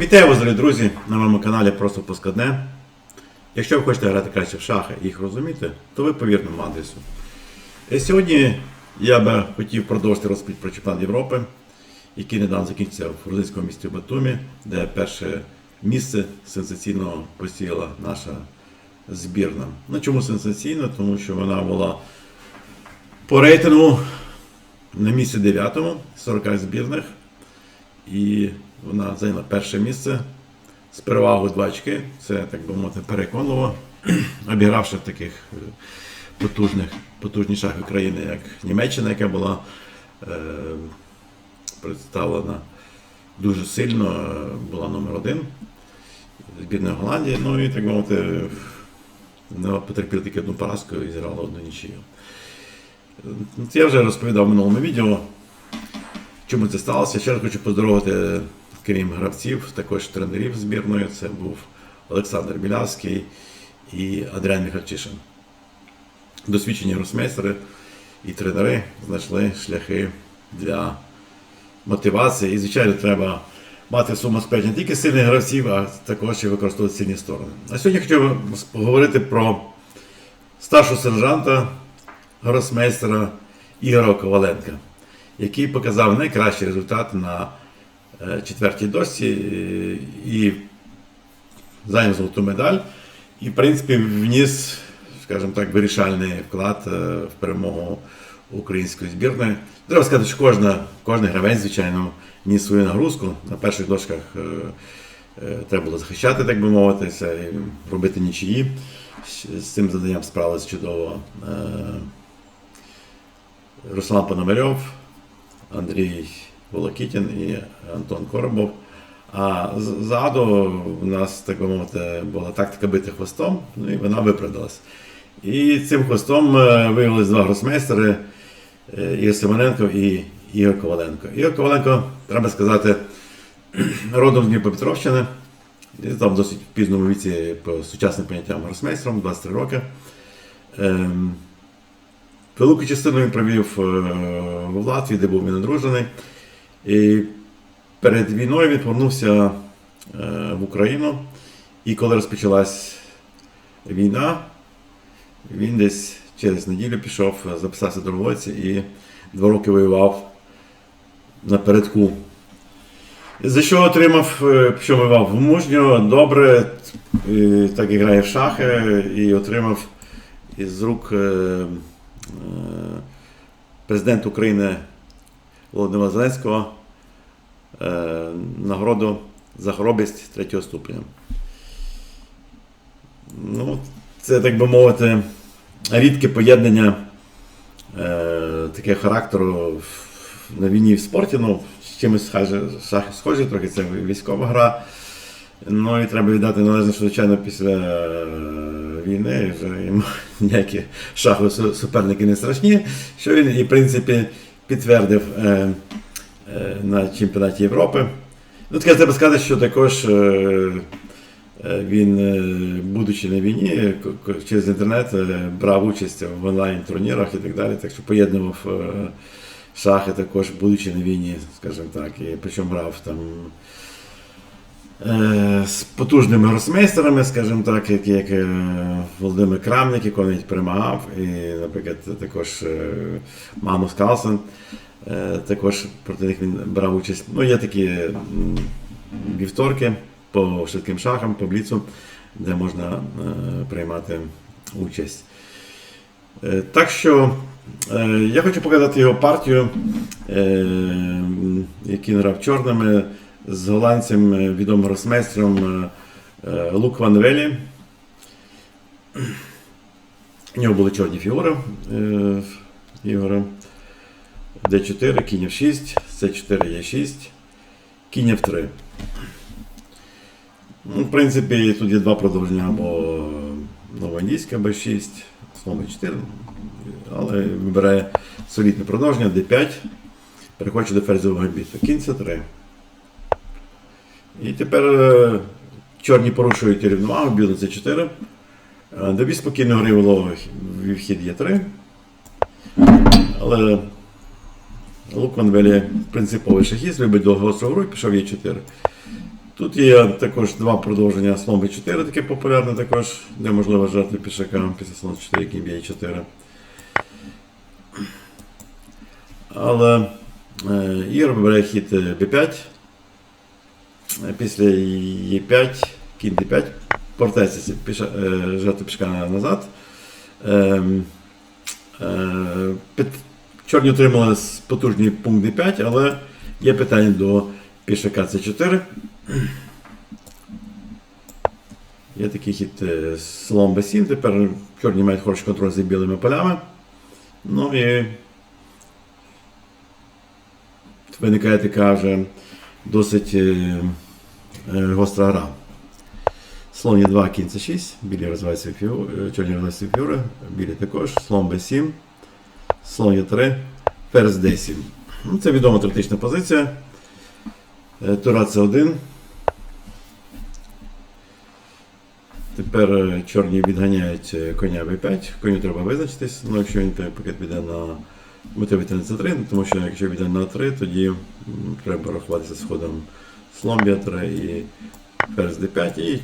Вітаю вас, дорогі друзі, на моєму каналі Просто Поскладне. Якщо ви хочете грати краще в шахи і їх розуміти, то ви по вірному адресу. І сьогодні я би хотів продовжити розповідь про чемпіонат Європи, який недавно закінчився в грузинському місті Батумі, де перше місце сенсаційно посіяла наша збірна. Ну чому сенсаційно? Тому що вона була по рейтингу на місці 9 з 40 збірних. І вона зайняла перше місце з перевагою 2 очки. Це, так би мовити, переконливо, обігравши таких е, потужних, потужніших країн, як Німеччина, яка була е, представлена дуже сильно, е, була номер один збірної Голландії. Ну і так би мовити, потерпіла тільки одну поразку і зіграла одну нічию. Е, Це я вже розповідав в минулому відео. Чому це сталося? Ще раз хочу поздоровити, крім гравців, також тренерів збірної. Це був Олександр Білявський і Адріан Міхальчишин. Досвідчені гросмейстери і тренери знайшли шляхи для мотивації. І, звичайно, треба мати своєму не тільки сильних гравців, а також і використовувати сильні сторони. А сьогодні хотів поговорити про старшого сержанта, гросмейстера Ігора Коваленка який показав найкращий результат на четвертій дошці е, і зайняв золоту медаль. І, в принципі, вніс, скажімо так, вирішальний вклад е, в перемогу української збірної. Треба сказати, що кожна, кожен гравець, звичайно, ніс свою нагрузку. На перших дошках е, е, треба було захищати, так би мовитися, і робити нічиї. З цим заданням справились чудово. е, Руслан Пономарьов, Андрій Волокітін і Антон Коробов. А ззаду у нас, так би мовити, була тактика бити хвостом, ну і вона виправдалась. І цим хвостом е, виявились два гросмейстери е, Ігор Симоненко і Ігор Коваленко. Ігор Коваленко, треба сказати, родом з Дніпропетровщини. І там в досить пізному віці по сучасним поняттям гросмейстером, 23 роки. Ем, Велику частину він провів е, в Латвії, де був він одружений. І перед війною він повернувся е, в Україну. І коли розпочалась війна, він десь через неділю пішов, записався добровольці і два роки воював напередку. За що отримав, е, що воював мужньо, добре, так і грає в шахи, і отримав із рук е, президента України Володимира Зеленського е, нагороду за хоробрість третього ступеня. Ну, це, так би мовити, рідке поєднання е, таке характеру на війні в спорті. Ну, з чимось шахи схожі, трохи це військова гра. Ну і треба віддати належне, що, звичайно, після е, війни вже йому ніякі шахові суперники не страшні, що він і, в принципі, підтвердив е, е, на чемпіонаті Європи. Ну, таке треба сказати, що також е, він, будучи на війні, через інтернет брав участь в онлайн-турнірах і так далі, так що поєднував шахи також, будучи на війні, скажімо так, і причому грав там з потужними гросмейстерами, скажімо так, як, як е, Володимир Крамник, якого навіть перемагав, і, наприклад, також е, Магнус Карлсен, е, також проти них він брав участь. Ну, є такі вівторки по швидким шахам, по бліцу, де можна е, приймати участь. Е, Так що е, я хочу показати його партію, е, який грав чорними з голландцем, е, відомим гросмейстером е, е, Лук Ван Велі. У нього були чорні фігури е, Ігора. Д4, кінь F6, С4, Е6, кінь F3. Ну, в принципі, тут є два продовження або новоіндійське Б6, слово 4, але вибирає солідне продовження D5, переходить до ферзового біту. Кінь С3. І тепер е, чорні порушують рівновагу, білий це 4. Е, Добі спокійно гри вхід є 3. Але Лук Ванвелі принциповий шахіст, любить довгострову, гру пішов є 4. Тут є також два продовження слон Б4, таке популярне також, де можливо жати пішакам після слон 4, який б'є 4. Але е, Ігор вибирає хід B5. Е, після е 5 кінь Д5, повертається е, жертва пішка назад. Ем, е е під Чорні отримали потужний пункт d5, але є питання до пішака С4. Є такий хід е, слон Б7, тепер чорні мають хороший контроль за білими полями. Ну і виникає така вже досить гостра гра. Слон Е2, кінь c6, білі розвивають свої фігури, е, чорні розвивають свої фігури, білі також, слон b7, слон Е3, ферзь d7. Ну, це відома тактична позиція. Е, Тура c1. Тепер е, чорні відганяють е, коня b5. Коню треба визначитись. Ну, якщо він пакет піде на мотивити на c3, тому що якщо піде на 3, тоді треба рахуватися з ходом слон b3 і ферзь d5. І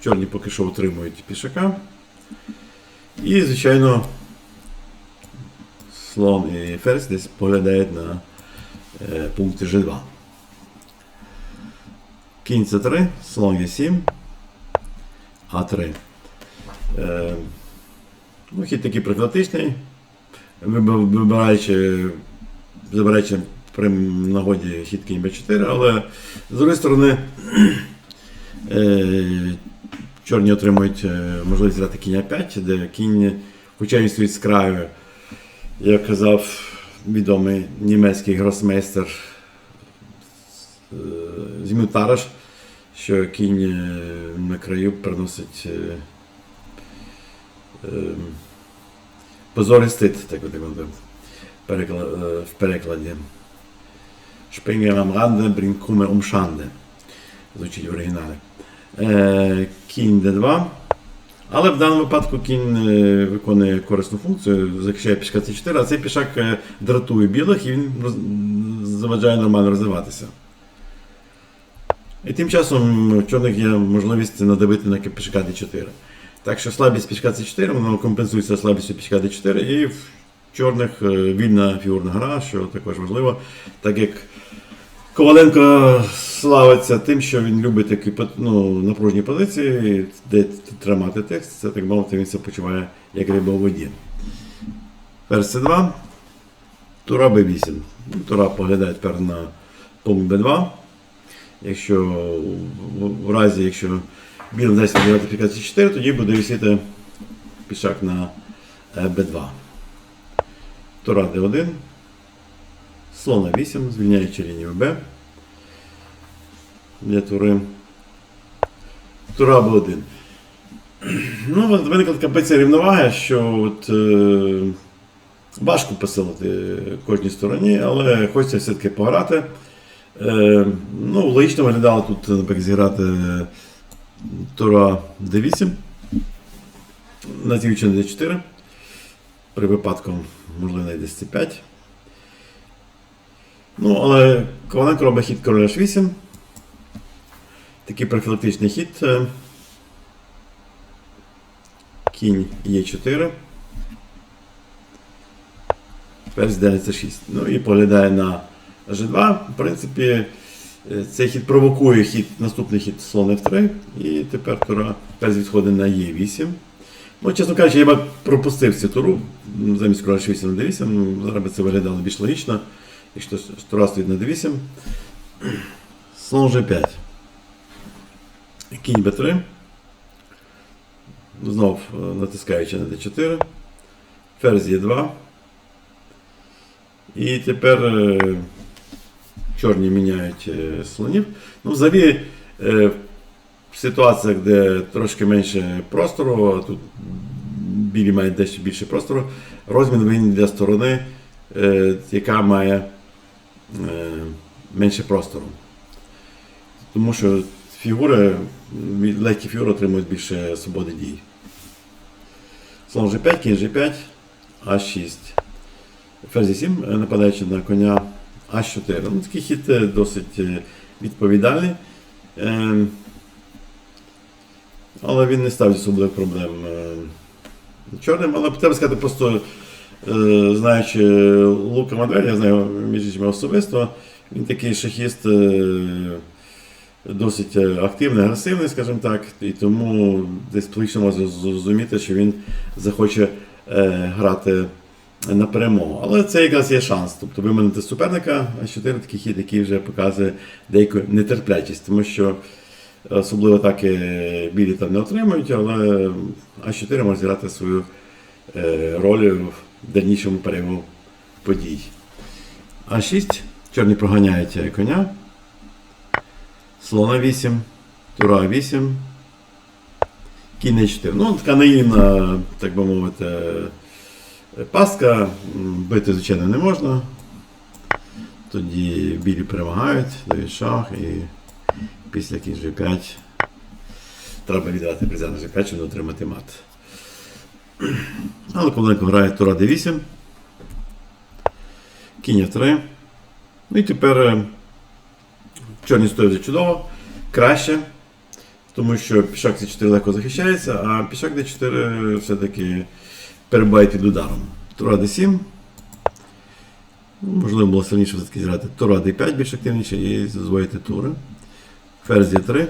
чорні поки що утримують пішака. І, звичайно, слон і ферзь десь поглядають на е, пункти G2. Кінь c3, слон e7, а3. Е, ну, хід такий прагматичний. Вибираючи, забираючи при нагоді хід кінь b4, але з іншої сторони е, чорні отримують е, можливість грати кінь А5, де кінь, хоча він стоїть з краю, як казав відомий німецький гросмейстер е, Зімю Тараш, що кінь на краю приносить позор і стид, так е, в перекладі. Шпингер am Rande bringt Kummer um Schande. Звучить в оригіналі. Е, кінь d2. Але в даному випадку кінь е, виконує корисну функцію, захищає пішка c4, а цей пішак дратує білих і він заважає нормально розвиватися. І тим часом у чорних є можливість надавити на пішка d4. Так що слабість пішка c4 воно компенсується слабістю пішка d4, і в чорних е, вільна фігурна гра, що також важливо, так як Коваленко славиться тим, що він любить такі ну, напружні позиції, де тримати текст, це так мовити, він себе почуває як риба у воді. Ферзь C2, Тура B8. Ну, Тура поглядає тепер на пункт B2. Якщо в, разі, якщо білий дасть модифікацію 4, тоді буде висіти пішак на е, B2. Тура D1. Слон 8, звільняючи лінію Б. Для тури. Тура Б1. Ну, виникла така позиція рівноваги, що от, е, важко посилити кожній стороні, але хочеться все-таки пограти. Е, ну, логічно виглядало тут, наприклад, зіграти Тура D8. Назвівчи на D4. При випадку, можливо, на C5. Ну, але Коваленко робить хід короля H8. Такий профілактичний хід. е. Кінь Е4. Ферзь d6. Ну і поглядає на G2. В принципі, е, цей хід провокує хід, наступний хід слон F3. І тепер ферзь відходить на Е8. Ну, чесно кажучи, я б пропустив цю туру замість короля H8 на D8. Ну, Зараз би це виглядало більш логічно. Якщо тура стоїть на D8. Слон G5. Кінь b3. Знов е, натискаючи на d4. Ферзь Е2. І тепер е, чорні міняють е, слонів. Ну, взагалі, в ситуаціях, де трошки менше простору, а тут білі мають дещо більше простору, розмін винен для сторони, е, яка має е, менше простору. Тому що фігури, легкі фігури отримують більше свободи дій. Слон G5, кінь G5, А6. Ферзь 7, нападаючи на коня А4. Ну, такий хід е, досить відповідальний. Але він не ставить особливих проблем е, чорним. Але треба сказати, просто е, знаючи Лука Мадвеля, я знаю між іншим особисто, він такий шахіст е, досить активний, агресивний, скажімо так, і тому десь логічно можна зрозуміти, що він захоче грати на перемогу. Але це якраз є шанс. Тобто виманити суперника, а 4 такий хід, який вже показує деяку нетерплячість, тому що особливо атаки білі там не отримують, але А4 може зіграти свою е, роль в дальнішому перебігу подій. А6. Чорні проганяють коня. Слона 8, Тура 8. Кінь на 4. Ну, така наївна, так би мовити, пастка. М, Бити, звичайно, не можна. Тоді білі перемагають, дають шах і після кінь G5 треба віддати призя на G5, щоб отримати мат. Але Коваленко грає Тура D8. Кінь F3. Ну і тепер е, чорні стоять вже чудово, краще, тому що пішак C4 легко захищається, а пішак D4 все-таки перебуває під ударом. Тура D7. Ну, Можливо, було сильніше все-таки зіграти Тура D5 більш активніше і звоїти тури. Ферзь D3.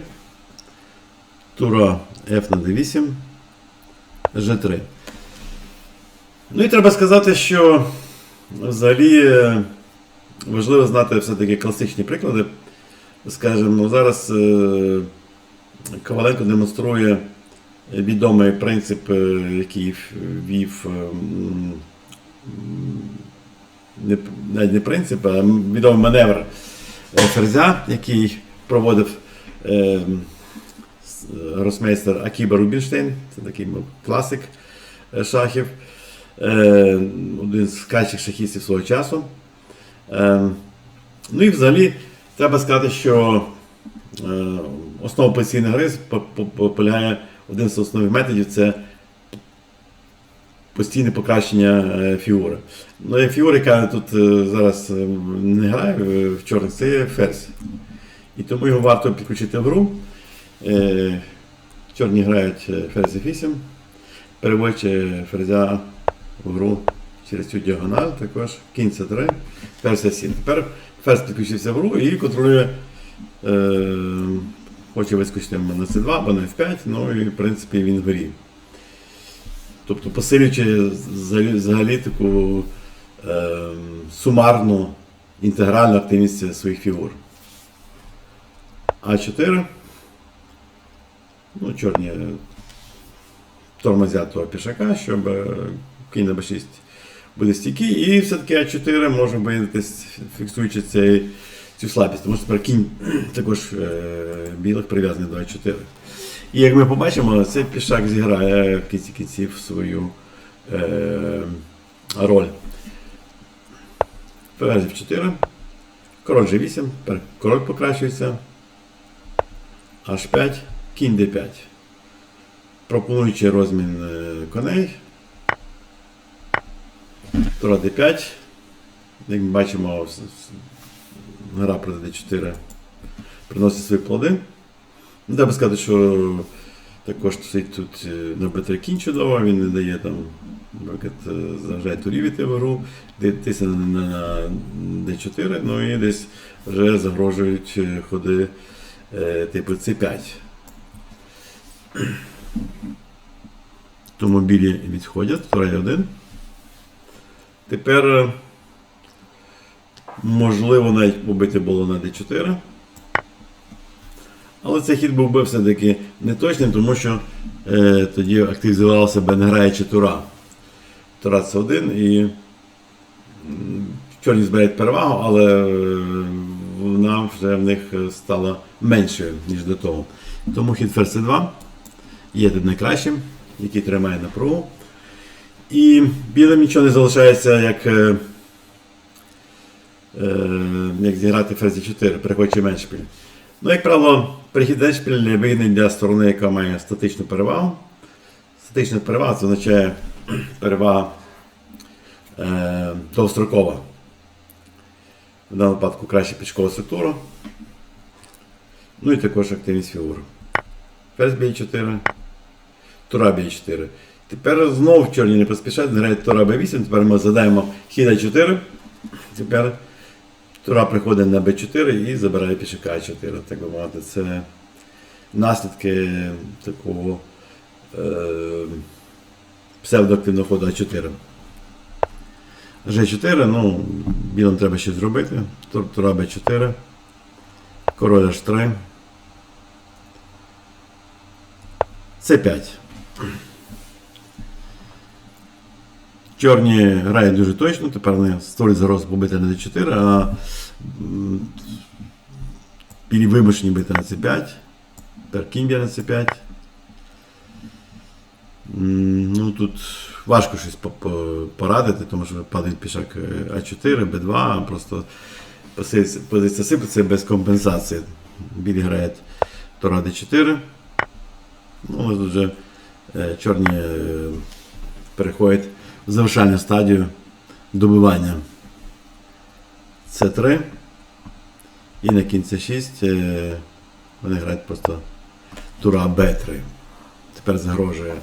Тура F на D8. G3. Ну і треба сказати, що взагалі е, важливо знати все-таки класичні приклади. Скажімо, зараз е, Коваленко демонструє відомий принцип, е, який вів не, не принцип, а відомий маневр Ферзя, який проводив гросмейстер Акіба Рубінштейн, це такий класик е, шахів, е, один з кращих шахістів свого часу. Е, ну і взагалі треба сказати, що е, основа позиційної гри по- по- по- полягає один з основних методів це постійне покращення е, фігури. Ну, фігура, яка тут е, зараз е, не грає е, в чорних, це ферзь. І тому його варто підключити в гру. Е, Чорні грають е, ферзь 8, переводячи ферзя в гру через цю діагональ, також кінь c 3 ферзь 7. Тепер ферзь підключився в гру і контролює. Е, хоче вискочити на c 2 або на f5, ну і в принципі він в грі. Тобто посилюючи взагалі таку е, сумарну інтегральну активність своїх фігур. А4. Ну, чорні тормозять того пішака, щоб е, кінь на Б6 буде стійкий. І все-таки А4 може виявитись, фіксуючи цей, цю слабість. Тому що тепер кінь також е, білих прив'язаний до А4. І як ми побачимо, цей пішак зіграє в кінці кінців свою е, роль. Ферзь F4. Король G8. Король покращується. H5, кінь D5. Пропонуючи розмін е, коней. Тура D5. Як ми бачимо, гра проти D4 приносить свої плоди. Ну, Треба сказати, що також стоїть тут е, на Б3 кінь чудово, він не дає там, наприклад, е, заважає турів в гру, тисне на, на D4, ну і десь вже загрожують ходи типу C5. Тому білі відходять, второй один. Тепер е, можливо навіть побити було на D4. Але цей хід був би все-таки неточним, тому що е, тоді активізувався би не граючи тура. Тура це один і чорні збирають перевагу, але е, вона вже в них стала меншою, ніж до того. Тому хід ферзь 2 є тут найкращим, який тримає напругу. І білим нічого не залишається, як, е, е, як зіграти ферзі 4, переходячи меншпіль. Ну, як правило, перехід еншпіль вигідний для сторони, яка має статичну перевагу. Статична перевага це означає перевага е, довгострокова. В даному випадку краще пічкова структура. Ну і також активність фігур. Ферзь b4, Тура b4. Тепер знов чорні не поспішають, грають Тура b8, тепер ми задаємо хід a4. Тепер Тура приходить на b4 і забирає пішака a4. Так би мовити, це наслідки такого е, псевдоактивного ходу а4. G4, ну, білим треба щось зробити. Тур- Тура b4. Король H3. С5. Чорні грають дуже точно, тепер вони створюють загрозу побити на d4, а вимушені бити на c5. Тепер кінь на c5. Ну тут важко щось по- по- порадити, тому що падає пішак е, А4, Б2, просто позиція сипеться без компенсації. Білі грають Тора Д4. Ну, тут вже е, чорні е, переходять в завершальну стадію добивання С3. І на кінці 6 е, вони грають просто тура Б3. Тепер загрожує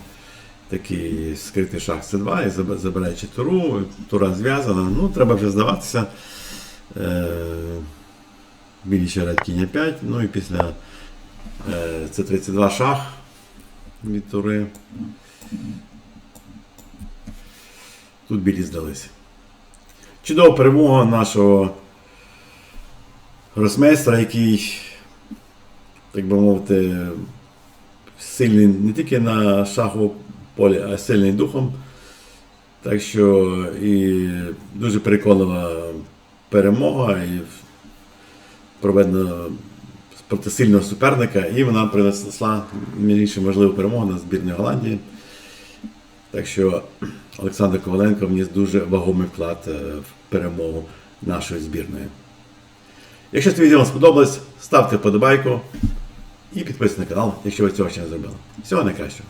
такий скритий шах С2 і заб- забираючи туру, тура зв'язана. Ну, треба вже здаватися. Білі ще грають кінь 5, ну і після е, С32 шах від тури. Тут білі здалися. Чудова перемога нашого гросмейстра, який, так би мовити, сильний не тільки на шаховому полі, а сильний духом. Так що і дуже переконлива перемога і проведена проти сильного суперника, і вона принесла між можливу перемогу на збірні Голландії. Так що Олександр Коваленко вніс дуже вагомий вклад е, в перемогу нашої збірної. Якщо це відео вам сподобалось, ставте вподобайку і підписуйтесь на канал, якщо ви цього ще не зробили. Всього найкращого!